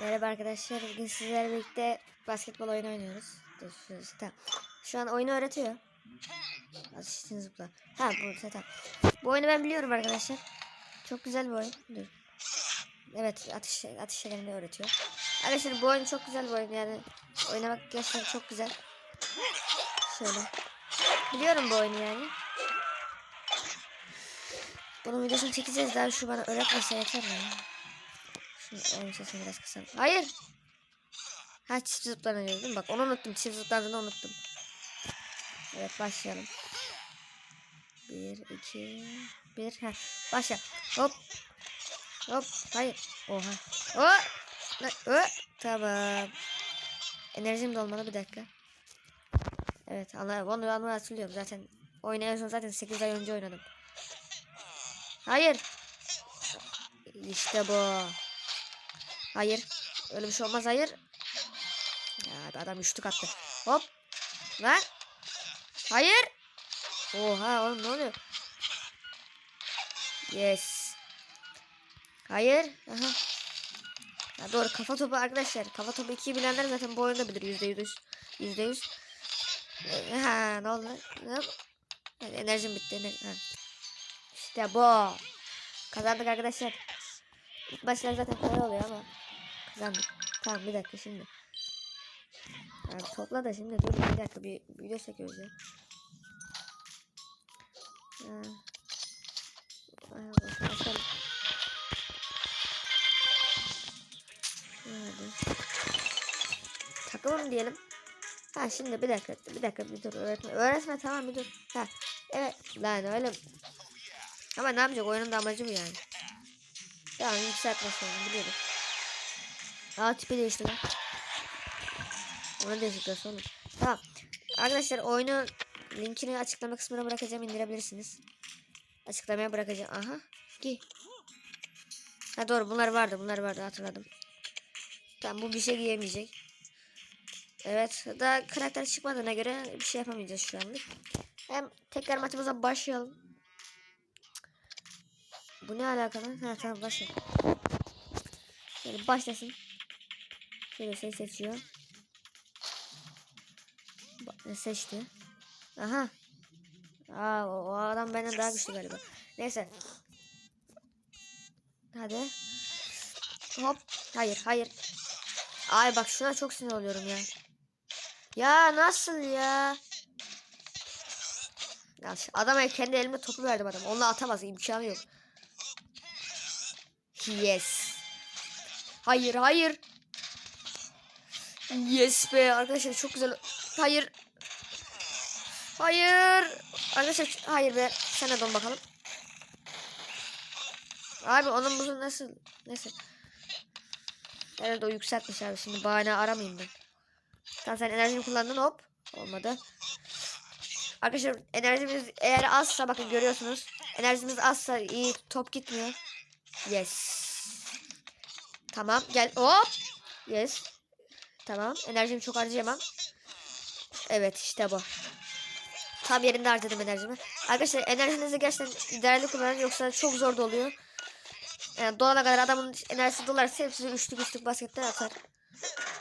Merhaba arkadaşlar. Bugün sizlerle birlikte basketbol oyunu oynuyoruz. Şu, an oyunu öğretiyor. Asistin zıpla. Ha bu tamam. Bu oyunu ben biliyorum arkadaşlar. Çok güzel bir oyun. Dur. Evet atış atış şeylerini öğretiyor. Arkadaşlar bu oyun çok güzel bir oyun yani. Oynamak gerçekten çok güzel. Şöyle. Biliyorum bu oyunu yani. Bunun videosunu çekeceğiz daha şu bana öğretmese yeter ya. Şunu oyun sesini biraz kısalım. Hayır. Ha çift zıplanıyor değil mi? Bak onu unuttum. Çift zıplandığını unuttum. Evet başlayalım. Bir, iki, bir. Ha, başla. Hop. Hop. Hayır. Oha. O. O. Tamam. Enerjim dolmalı bir dakika. Evet ana, onu, onu hatırlıyorum zaten. Son zaten 8 ay önce oynadım. Hayır. İşte bu. Hayır. Öyle bir şey olmaz hayır. Ya adam üçlük attı. Hop. Lan. Hayır. Oha oğlum ne oluyor? Yes. Hayır. Aha. Ya doğru kafa topu arkadaşlar. Kafa topu 2'yi bilenler zaten bu oyunda bilir. Yüzde yüz. Yüzde yüz. Ha ne oldu? Ne enerjim bitti. Ener ha. İşte bu. Kazandık arkadaşlar. İlk başlar zaten kolay oluyor ama kazandık. Tamam bir dakika şimdi. Yani topla da şimdi dur bir dakika bir video çekiyoruz ya. Hadi. Takımım diyelim. Ha şimdi bir dakika bir dakika bir dur öğretmen. Öğretmen tamam bir dur. Ha evet lan öyle. Ama ne yapacak oyunun da amacı bu yani. Tamam yükseltme sorunu biliyoruz. Aa tipi değişti lan. Onu değişikler oğlum. Tamam. Arkadaşlar oyunu linkini açıklama kısmına bırakacağım indirebilirsiniz. Açıklamaya bırakacağım. Aha. Ki. Ha doğru bunlar vardı bunlar vardı hatırladım. Tamam bu bir şey giyemeyecek. Evet daha karakter çıkmadığına göre bir şey yapamayacağız şu anlık. Hem tekrar maçımıza başlayalım. Bu ne alakalı? Ha tamam başla. Şöyle başlasın. Şöyle şey seçiyor. Ba- seçti. Aha. Aa o, o adam benden daha güçlü galiba. Neyse. Hadi. Hop. Hayır hayır. Ay bak şuna çok sinir oluyorum ya. Ya nasıl ya? Ya adama kendi elime topu verdim adam. Onunla atamaz imkanı yok. Yes. Hayır hayır. Yes be arkadaşlar çok güzel. Hayır. Hayır. Arkadaşlar hayır be. Sen de don bakalım. Abi onun buzu nasıl? Neyse. Herhalde o yükseltmiş abi. Şimdi bahane aramayayım ben. Tamam sen enerjini kullandın hop. Olmadı. Arkadaşlar enerjimiz eğer azsa bakın görüyorsunuz. Enerjimiz azsa iyi top gitmiyor. Yes. Tamam gel hop. Yes. Tamam enerjimi çok harcayamam. Evet işte bu. Tam yerinde harcadım enerjimi. Arkadaşlar enerjinizi gerçekten idareli kullanın yoksa çok zor doluyor. Yani dolana kadar adamın enerjisi dolarsa hepsi üçlük üçlük basketten atar.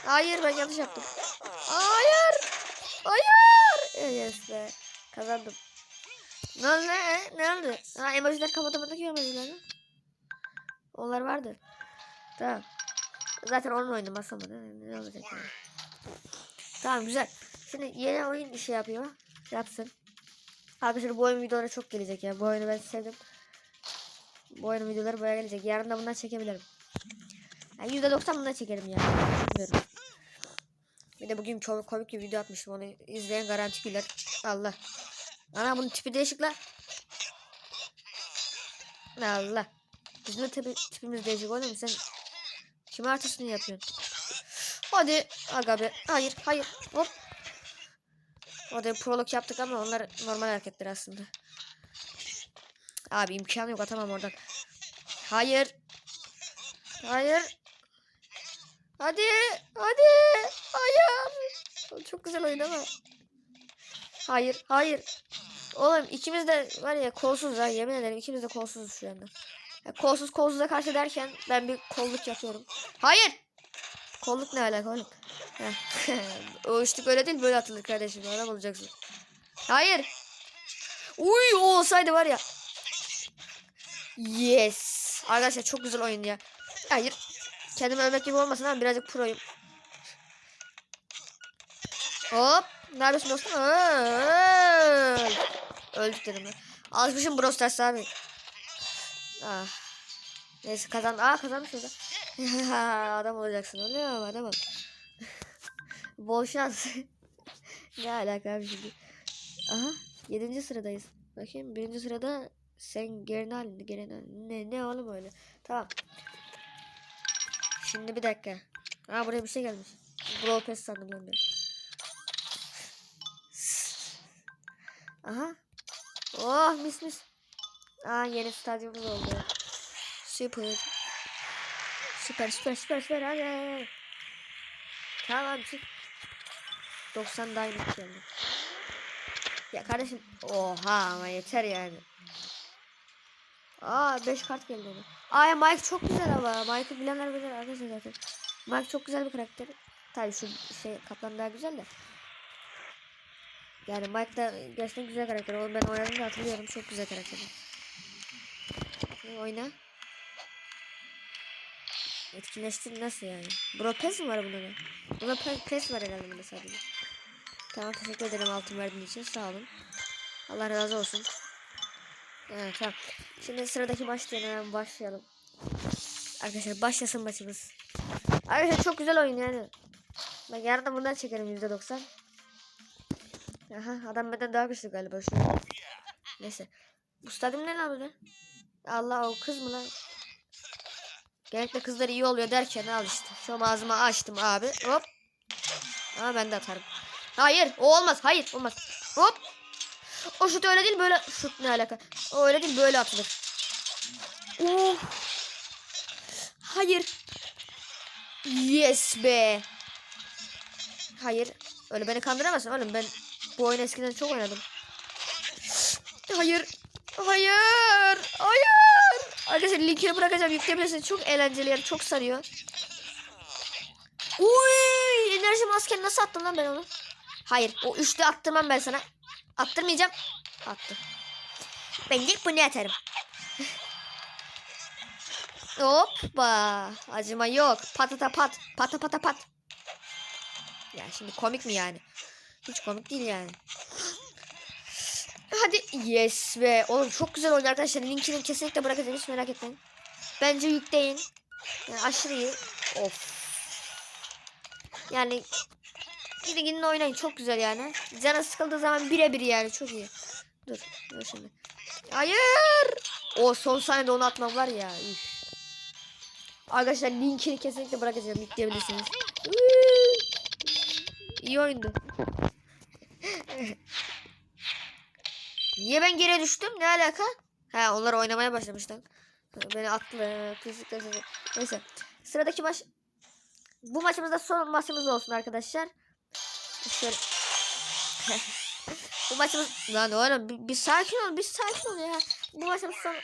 Hayır ben yanlış yaptım. Hayır. Hayır. Yes be. Kazandım. Ne oldu? Ne, ne oldu? Ha emojiler kapatamındaki emojiler mi? Onlar vardı. Tamam. Zaten onun oyunu masama ne, ne olacak yani. Tamam güzel. Şimdi yeni oyun şey yapıyor. Yapsın. Arkadaşlar bu oyun videoları çok gelecek ya. Bu oyunu ben sevdim. Bu oyun videoları böyle gelecek. Yarın da bundan çekebilirim. Yani %90 bundan çekerim ya. Bilmiyorum. Bir de bugün çok komik bir video atmıştım. Onu izleyen garanti güler. Allah. Ana bunun tipi değişik la. Allah. Bizim de tipi, tipimiz değişik oğlum. Sen kime artısını yapıyorsun? Hadi. Aga be. Hayır hayır. Hop. Orada bir prolog yaptık ama onlar normal hareketler aslında. Abi imkanı yok atamam oradan. Hayır. Hayır. Hadi. Hadi. Hayır. Çok güzel oyun ama. Hayır. Hayır. Oğlum ikimiz de var ya kolsuz ha yemin ederim ikimiz de kolsuzuz şu anda. Kolsuz kolsuza karşı derken ben bir kolluk yapıyorum. Hayır. Kolluk ne alaka oğlum? O üçlük öyle değil böyle atılır kardeşim. Adam olacaksın. Hayır. Uy o olsaydı var ya. Yes. Arkadaşlar çok güzel oyun ya. Hayır. Kendimi övmek gibi olmasın ama birazcık proyum. Hop. Ne yapıyorsun dostum? Öl. Öldük dedim ben. Alışmışım Brawl Stars abi. Ah. Neyse kazan. Aa kazanmış orada. adam olacaksın oluyor mu adam ol. Bol şans. ne alaka abi şimdi. Aha. Yedinci sıradayız. Bakayım birinci sırada sen gerine halinde gerine ne ne oğlum öyle. Tamam. Şimdi bir dakika. Aa buraya bir şey gelmiş. Brawl Pass sandım ben de. Aha. Oh mis mis. Aa yeni stadyumumuz oldu. Süper. Süper süper süper süper hadi. Tamam çık. 90 diamond geldi. Ya kardeşim oha ama yeter yani. Aa 5 kart geldi ona. Aa ya Mike çok güzel ama. Mike'ı bilenler bilir arkadaşlar zaten. Mike çok güzel bir karakter. Tabii şu şey kaplan daha güzel de. Yani Mike da gerçekten güzel karakter. Onu ben oynadım da hatırlıyorum. Çok güzel karakter. Oyna. Etkinleştir nasıl yani? Bro pes mi var bunda da? Bunda pe- pes var herhalde bunda sadece. Tamam teşekkür ederim altın verdiğin için sağ olun. Allah razı olsun. Evet tamam. Şimdi sıradaki diyelim hemen başlayalım. Arkadaşlar başlasın maçımız. Arkadaşlar çok güzel oyun yani. Ben yarın da bundan çekerim %90. Aha adam benden daha güçlü galiba şu. Neyse. Bu stadyum ne lan böyle? Allah o kız mı lan? Genellikle kızlar iyi oluyor derken al işte. Şu ağzımı açtım abi. Hop. Ama ben de atarım. Hayır o olmaz. Hayır olmaz. Hop. O şut öyle değil böyle. Şut ne alaka? O öyle değil böyle atılır. Of. Hayır. Yes be. Hayır. Öyle beni kandıramazsın oğlum. Ben bu oyunu eskiden çok oynadım. Hayır. Hayır. Hayır. Arkadaşlar linkini bırakacağım. Yükleyebilirsiniz. Çok eğlenceli yani. Çok sarıyor. Uy, enerji maskeni nasıl attım lan ben onu? Hayır. O üçlü attırmam ben sana. Attırmayacağım. Attı. Ben ilk bunu atarım. Hoppa. Acıma yok. Patata pat. Pata pata pat. Ya şimdi komik mi yani? Hiç komik değil yani. Hadi yes be. Oğlum çok güzel oyun arkadaşlar. Linkini kesinlikle bırakacağım hiç merak etmeyin. Bence yükleyin. Yani aşırı iyi. Of. Yani gidin gidin oynayın çok güzel yani. Canı sıkıldığı zaman birebir yani çok iyi. Dur dur şimdi. Hayır. O son saniyede onu atmam var ya. Üf. Arkadaşlar linkini kesinlikle bırakacağım yükleyebilirsiniz. İyi oyundu. Niye ben geri düştüm? Ne alaka? Ha onlar oynamaya başlamışlar. Beni attı. Kesinlikle. Neyse. Sıradaki maç bu maçımızda son maçımız olsun arkadaşlar. Şöyle. bu maçımız lan oğlum bir, bir sakin ol bir sakin ol ya. Bu maçımız son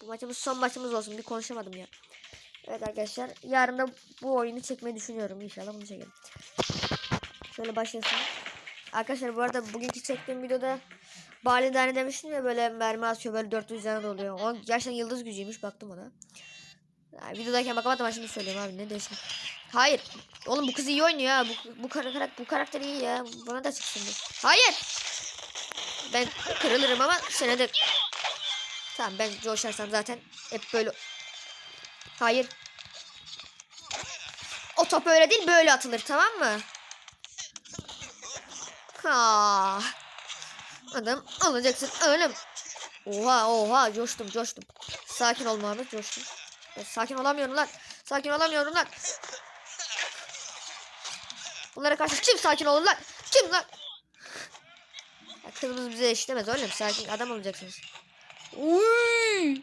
bu maçımız son maçımız olsun. Bir konuşamadım ya. Evet arkadaşlar yarın da bu oyunu çekmeyi düşünüyorum. İnşallah bunu çekelim. Şöyle başlasın. Arkadaşlar bu arada bugünkü çektiğim videoda Bali Dani demiştim ya böyle mermi atıyor böyle 400 canı doluyor. O gerçekten yıldız gücüymüş baktım ona. Yani videodayken bakamadım ama şimdi söyleyeyim abi ne diyorsun? Hayır. Oğlum bu kız iyi oynuyor ha. Bu, bu, karakter, bu karakter iyi ya. Buna da çıksın. Hayır. Ben kırılırım ama senede. Tamam ben coşarsam zaten hep böyle. Hayır. O top öyle değil böyle atılır tamam mı? Ha. Adam alacaksın ölüm. Oha oha coştum coştum. Sakin ol Muhammed coştum. Ben sakin olamıyorum lan. Sakin olamıyorum lan. Bunlara karşı kim sakin olur lan? Kim lan? Ya kızımız bize eşitemez oğlum. Sakin adam olacaksınız. Uy!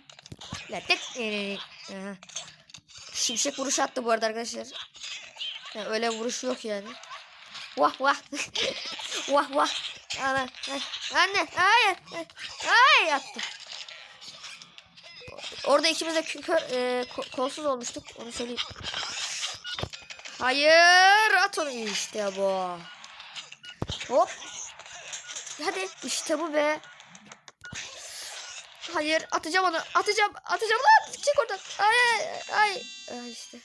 La tek. Aha. Şimşek vuruş attı bu arada arkadaşlar. Ya öyle vuruş yok yani. Vah vah. vah vah. Ana. Anne. Hayır. Hayır attı. Orada ikimiz de kör, e, ko- kolsuz olmuştuk. Onu söyleyeyim. Hayır at onu işte bu. Hop. Hadi işte bu be. Hayır atacağım onu atacağım atacağım lan çık oradan. Ay ay ay işte.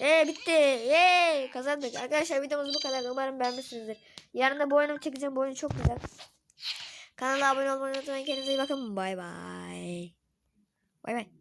Ee bitti. Yey kazandık. Arkadaşlar videomuz bu kadar. Umarım beğenmişsinizdir. Yarın da bu oyunu çekeceğim. Bu oyun çok güzel. Kanala abone olmayı unutmayın. Kendinize iyi bakın. Bay bay. Bay bay.